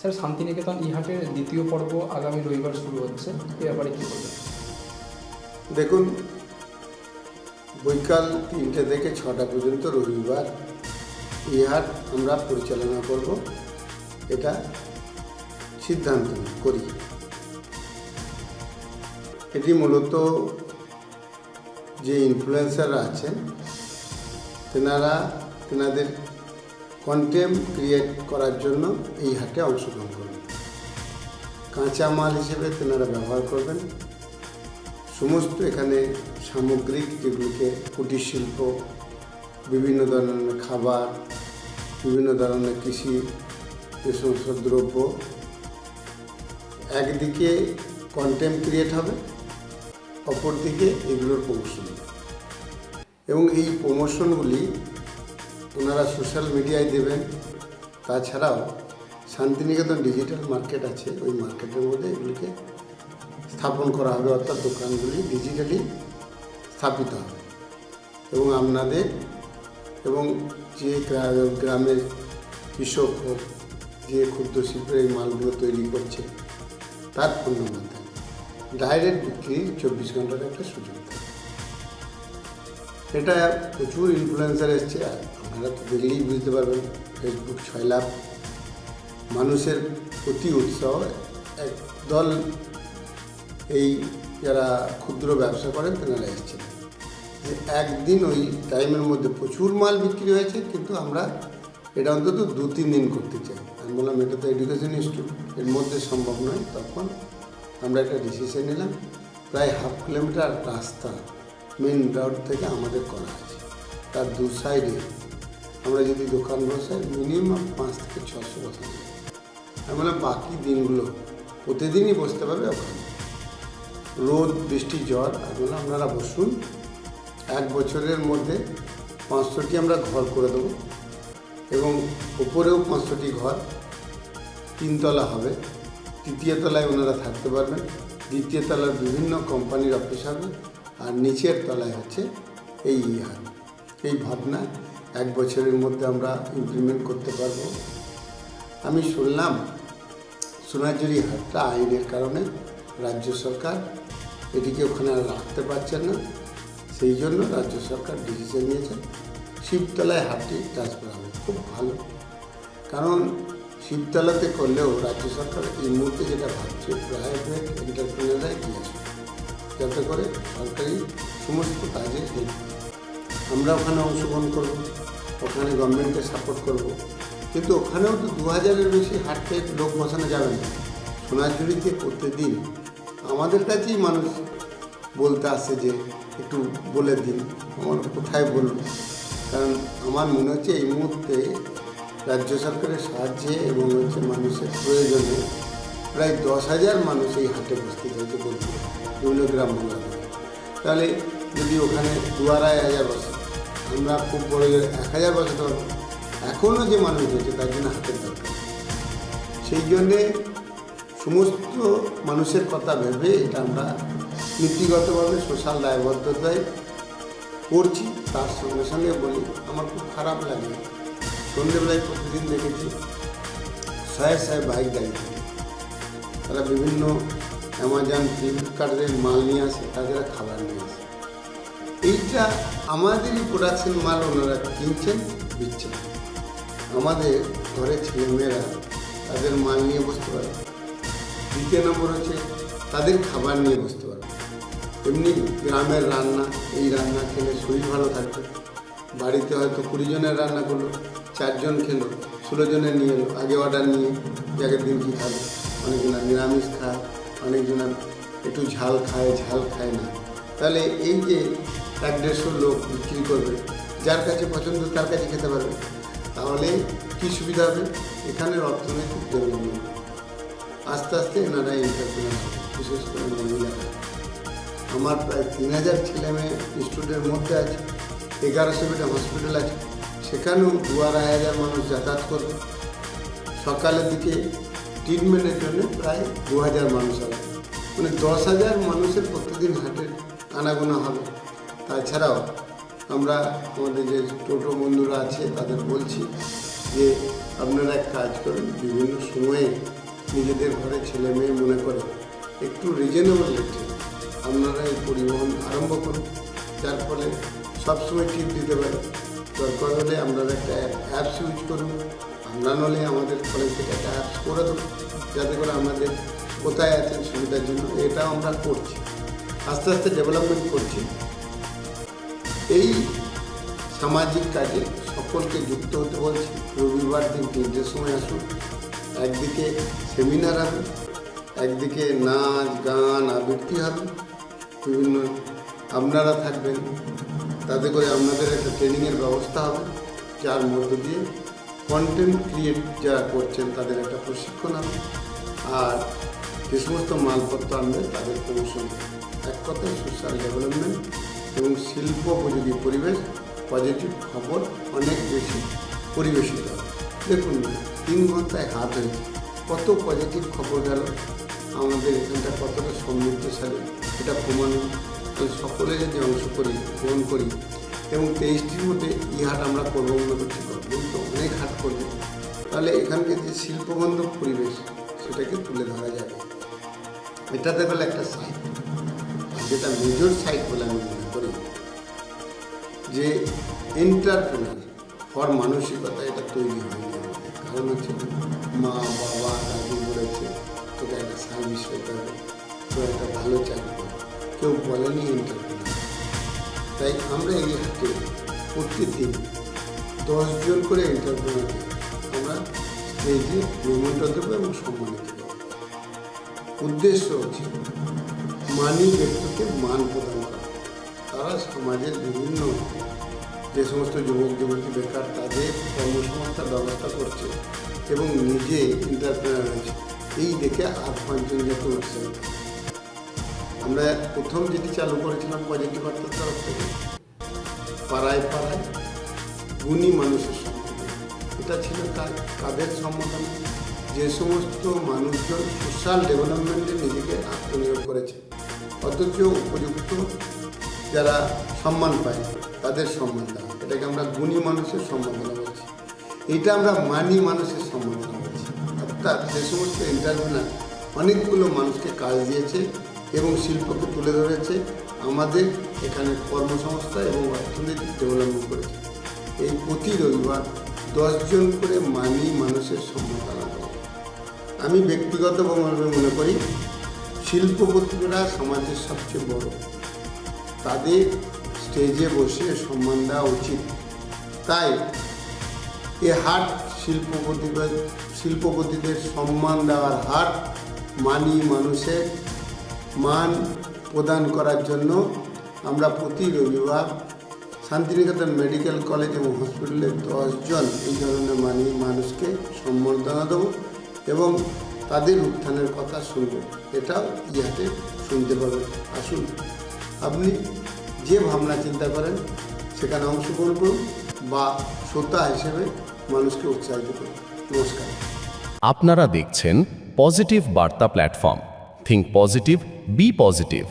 Sir, Santiniketan ইহাটের দ্বিতীয় পর্ব আগামী রবিবার শুরু হচ্ছে। এ ব্যাপারে কী বলবেন? দেখুন, বৈকাল তিনটে থেকে ছটা পর্যন্ত রবিবার ইহার আমরা পরিচালনা করব। এটা সিদ্ধান্ত করি। এটি মূলত যে ইনফ্লুয়েন্সাররা আছেন, তেনারা, তেনাদের কন্টেন্ট ক্রিয়েট করার জন্য এই হাটে অংশগ্রহণ করবেন কাঁচা মাল হিসেবে তেনারা ব্যবহার করবেন। সমস্ত এখানে সামগ্রিক যেগুলিকে কুটির শিল্প, বিভিন্ন ধরনের খাবার, বিভিন্ন ধরনের কৃষি, যে সমস্ত দ্রব্য, একদিকে কন্টেন্ট ক্রিয়েট হবে, অপরদিকে এগুলোর প্রমোশন এবং এই প্রমোশনগুলি ওনারা সোশ্যাল মিডিয়ায় দেবেন। তাছাড়াও শান্তিনিকেতন ডিজিটাল মার্কেট আছে, ওই মার্কেটের মধ্যে এগুলিকে স্থাপন করা হবে, অর্থাৎ দোকানগুলি ডিজিটালি স্থাপিত হবে। এবং আপনাদের এবং যে গ্রামের কৃষক হোক, যে ক্ষুদ্র শিল্পের এই মালগুলো তৈরি করছে, তার নম্বর থাকে ডাইরেক্ট বিক্রির চব্বিশ ঘণ্টার একটা সুযোগ থাকে। এটা প্রচুর ইনফ্লুয়েন্সার এসছে আপনারা তো দেখলেই বুঝতে পারবেন ফেসবুক ছয় লাভ মানুষের প্রতি উৎসাহ একদল এই যারা ক্ষুদ্র ব্যবসা করেন তেনারা এসেছেন যে একদিন ওই টাইমের মধ্যে প্রচুর মাল বিক্রি হয়েছে, কিন্তু আমরা এটা অন্তত দু, তিন দিন করতে চাই। আমি বললাম, এটা তো এডুকেশন ইনস্টিটিউট এর মধ্যে সম্ভব নয়। তখন আমরা একটা ডিসিশন নিলাম, প্রায় হাফ কিলোমিটার রাস্তা মেন রোড থেকে আমাদের করা আছে। তার দু সাইডে আমরা যদি দোকান বসাই মিনিমাম পাঁচ থেকে ছশো বসানো যায়। বললাম বাকি দিনগুলো প্রতিদিনই বসতে পারবে ওখানে রোদ, বৃষ্টি, জ্বর আমি বললাম আপনারা বসুন। এক বছরের মধ্যে পাঁচশোটি আমরা ঘর করে দেবো এবং ওপরেও পাঁচশোটি ঘর তিনতলা হবে। তৃতীয় তলায় ওনারা থাকতে পারবেন। দ্বিতীয় তলার বিভিন্ন কোম্পানির অফিস হবে আর নিচের তলায় হচ্ছে এই ইহার। এই ভাবনা এক বছরের মধ্যে আমরা ইমপ্লিমেন্ট করতে পারব। আমি শুনলাম সোনাঝুরি হাটটা আইনের কারণে রাজ্য সরকার এটিকে ওখানে আর রাখতে পারছেন না। সেই জন্য রাজ্য সরকার ডিসিশন নিয়েছে শিবতলায় হাটটি ট্রান্সফার হবে। খুব ভালো। কারণ শিবতলাতে করলেও রাজ্য সরকার এই মুহূর্তে যেটা ভাবছে প্রাইভেট এন্টারপ্রেনাররাই দিয়ে আসবে। যাতে করে সরকারি সমস্ত কাজে আমরা ওখানে অংশগ্রহণ করব, ওখানে গভর্নমেন্টকে সাপোর্ট করব। কিন্তু ওখানেও তো দু হাজারের বেশি হাটে লোক বসানো যাবে না। সোনাঝুরিতে প্রতিদিন আমাদের কাছেই মানুষ বলতে আসে যে, একটু বলে দিন, আমার কোথায় বলব কারণ আমার মনে হচ্ছে এই মুহূর্তে রাজ্য সরকারের সাহায্যে এবং হচ্ছে মানুষের প্রয়োজনে প্রায় দশ হাজার মানুষ এই হাটে বসতে চাইছে বলতে বিভিন্ন গ্রাম বাংলা থেকে। তাহলে যদি ওখানে দু আড়াই হাজার বসে, আমরা খুব বড় এক হাজার বসাতে পারব এখনও যে মানুষ হয়েছে তার জন্য হাতের দরকার। সেই জন্যে সমস্ত মানুষের কথা ভেবে এটা আমরা নীতিগতভাবে, সোশ্যাল দায়বদ্ধতায় করছি। তার সঙ্গে সঙ্গে বলি, আমার খুব খারাপ লাগে। সন্ধ্যেবেলায় প্রতিদিন দেখেছি শয়ে শয়ে বাইক দাঁড়িয়ে তারা বিভিন্ন অ্যামাজন ফ্লিপকার্টের মাল নিয়ে আসে তাদের খাবার নিয়ে আসে। এইটা আমাদেরই প্রোডাকশন মাল ওনারা কিনছেন দিচ্ছেন আমাদের ঘরের ছেলেমেয়েরা তাদের মাল নিয়ে বসতে পারে দ্বিতীয় নম্বর হচ্ছে তাদের খাবার নিয়ে বসতে পারবে। এমনি গ্রামের রান্না, এই রান্না খেলে শরীর ভালো থাকবে। বাড়িতে হয়তো কুড়ি জনের রান্না করল চারজন খেলো, ষোলো জনের নিয়ে এলো, আগে অর্ডার নিয়ে আগের দিন কী খাবে? অনেকজনা নিরামিষ খায় অনেকজনা একটু ঝাল খায় ঝাল খায় না। তাহলে এই যে এক দেড়শো লোক বিক্রি করবে, যার কাছে পছন্দ তার কাছে খেতে পারবে। তাহলে কী সুবিধা হবে? এখানের অর্থনৈতিক ডেভেলপমেন্ট আস্তে আস্তে এনারা এন্টারপ্রেনার বিশেষ করে মহিলারা আমার প্রায় তিন হাজার ছেলে মেয়ে স্টুডেন্টের মধ্যে আছে, এগারোশো বেডে হসপিটাল আছে। সেখানেও দু আড়াই হাজার মানুষ যাতায়াত করবে। সকালের দিকে ট্রিটমেন্টের জন্য প্রায় দু হাজার মানুষ হবে। মানে দশ হাজার মানুষের প্রতিদিন হাটে আনাগোনা হবে। তাছাড়াও আমরা আমাদের যে টোটো বন্ধুরা আছে, তাদের বলছি যে আপনারা এক কাজ করুন, বিভিন্ন সময়ে নিজেদের ঘরে ছেলে মেয়ে মনে করে একটু রিজনেবল রেটে আপনারা এই পরিবহন আরম্ভ করুন। যার ফলে সবসময় টিপ দিতে পারে দরকার হলে আপনারা একটা অ্যাপস ইউজ করুন। আমরা নলে আমাদের কলেজ থেকে একটা অ্যাপস করে দেবো, যাতে করে আমাদের কোথায় আছেন সুবিধার জন্য। এটাও আমরা করছি, আস্তে আস্তে ডেভেলপমেন্ট করছি। এই সামাজিক কাজে সকলকে যুক্ত হতে বলছি। রবিবার দিন তিনটের সময় আসুন, একদিকে সেমিনার হবে, একদিকে নাচ, গান, আবৃত্তি হবে। বিভিন্ন আপনারা থাকবেন, তাতে করে আপনাদের একটা ট্রেনিংয়ের ব্যবস্থা হবে, যার মধ্য দিয়ে কন্টেন্ট ক্রিয়েট যারা করছেন তাদের একটা প্রশিক্ষণ হবে আর যে সমস্ত মালপত্র আনবে, তাদের প্রমোশন এক কথায় সোশ্যাল ডেভেলপমেন্ট এবং শিল্প উপযোগী পরিবেশ পজিটিভ খবর অনেক বেশি পরিবেশিত। দেখুন, তিন ঘন্টায় হাত হয়েছে কত পজিটিভ খবর গেল? আমাদের এখানটা কতটা সমৃদ্ধশালী, এটা প্রমাণ সকলে যদি অংশ করি, গ্রহণ করি, এবং তেইশটির মধ্যে ই হাট আমরা করব মনে করছি। গভর্নমেন্ট তো করবে। তাহলে এখানকার যে শিল্পবন্ধ পরিবেশ, সেটাকে তুলে ধরা যাবে। এটাতে গেলে একটা সাইট যেটা মেজর সাইট বলে আমি মনে করি। যে এন্টারপ্রেনার হওয়ার মানসিকতা এটা তৈরি হয়নি। কারণ হচ্ছে মা, বাবা, দাদু বলেছে, তোকে একটা সার্ভিস পেতে হবে। তো একটা ভালো চাকরি কর। কেউ বলেনি এন্টারপ্রেনার তাই আমরা এই হাটে প্রত্যেকদিন দশজন করে এন্টারপ্রেনারকে আমরা স্টেজে নিমন্ত্রণ দেবো এবং সম্মানিত করব। উদ্দেশ্য হচ্ছে মানি ব্যক্তিকে মান প্রদান করা। তারা সমাজের বিভিন্ন যে সমস্ত যুবক, যুবতী, বেকার, তাদের কর্মসংস্থার ব্যবস্থা করছে এবং নিজে এন্টারপ্রেনার হয়েছে। এই দেখে আর পাঁচজন যাতে উৎসাহিত আমরা প্রথম যেটি চালু করেছিলাম পজিটিভ বার্তার তরফ থেকে, পাড়ায় পাড়ায় গুণী মানুষের সম্বোধনা এটা ছিল তার কাদের সম্বোধনা। যে সমস্ত মানুষজন সোশ্যাল ডেভেলপমেন্টে নিজেকে আত্মনিয়োগ করেছে, অথচ উপযুক্ত যারা সম্মান পায়, তাদের সম্মান দেওয়া। এটাকে আমরা গুণী মানুষের সম্বোধনা বলছি। এটা আমরা মানি মানুষের সম্বোধনা বলছি। অর্থাৎ যে সমস্ত এন্টারপ্রেনার অনেকগুলো মানুষকে কাজ দিয়েছে এবং শিল্পকে তুলে ধরেছে, আমাদের এখানে কর্মসংস্থা এবং অর্থনৈতিক ডেভেলপমেন্ট করেছে। এই প্রতি রবিবার দশজন করে মানি মানুষের সম্বোধনা দেওয়া আমি ব্যক্তিগতভাবে মনে করি, শিল্পপতিরা সমাজের সবচেয়ে বড়। তাদের স্টেজে বসে সম্মান দেওয়া উচিত। তাই এ হাট শিল্পপতিদের শিল্পপতিদের সম্মান দেওয়ার হাট মানি মানুষের মান প্রদান করার জন্য আমরা প্রতি রবিবার শান্তিনিকেতন মেডিকেল কলেজ এবং হসপিটালে দশজন এই ধরনের মানি মানুষকে সম্বর্ধনা দেবো এবং তাদের উত্থানের কথা শুনব। এটাও ইহাতে শুনতে পাবেন। আসুন, আপনি যে ভাবনা চিন্তা করেন, সেখানে অংশগ্রহণ করুন বা শ্রোতা হিসেবে মানুষকে উৎসাহিত করুন। নমস্কার। আপনারা দেখছেন পজিটিভ বার্তা platform. Think positive be positive